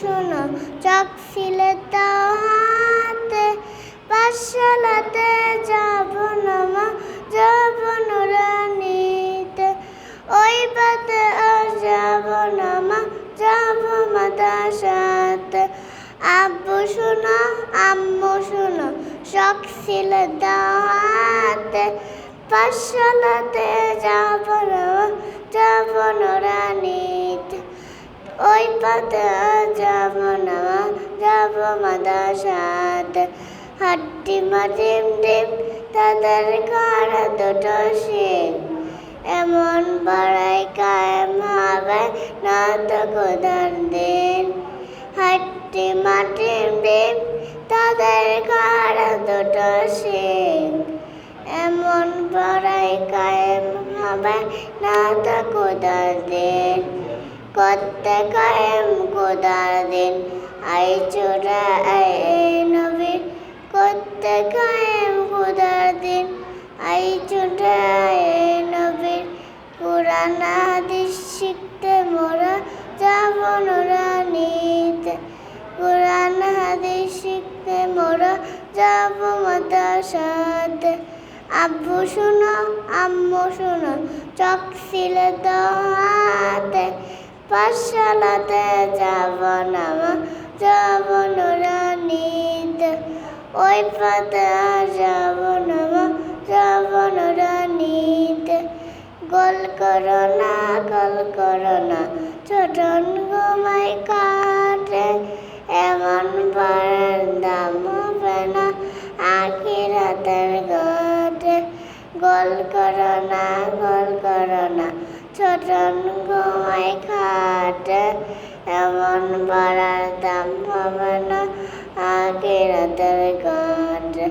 শোনো চক ফিলে তাও হাতে পাঠশালাতে যাব না মা যাব নুরানিতে ওই পাতে আর যাব না মা, যাব মাদাসাতে আব্বু শোনো, আম্মু শোনো শখ ছিল দাওয়াতে পাশালাতে যাব না যাব নুরানিতে ওই আর যাব না, যাব মাদাসাতে হাড্ডি মাটিম ডিম তাদের কারা দুটো শিখ এমন বড়াই কায়েম হবে না তো খোদার দিন। হাড্ডি মাটিম ডিম তাদের কারা দুটো শিখ এমন বড়াই কায়েম হবে না তো খোদার দিন। করতে কায়েম খোদার দিন আই চোরা আই নবীর করতে কায়েম খোদার দিন আই চোরা আই নবীর কোরআন হাদিস শিখতে মোরা যাব নুরানিতে। কোরআন হাদিস শিখতে মোরা যাব মাদ্রাসাতে আব্বু শুনো, আম্মু শুনো চক ছিল তো হাতে। পাঠশালাতে যাব না যাব নুরানিতে ওই পথে যাব না যাব নুরানিতে গোল করো না, গোল করো না ছোট ঘুমাই কাটে এমন পরের দাম হবে না, আখিরাতের ঘটে গোল করো না, গোল করো না ছোট ঘুমাই খাটে এমন বাড়ার দাম হবে না আখিরাতের ঘটে।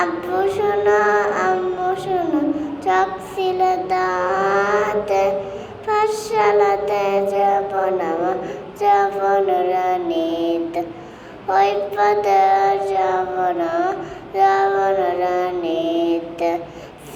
আব্বু শোনো, আম্মু শোনো, চক ছিল দাঁতে। পাঠশালাতে যাব না যাব নুরানিত ওই পথে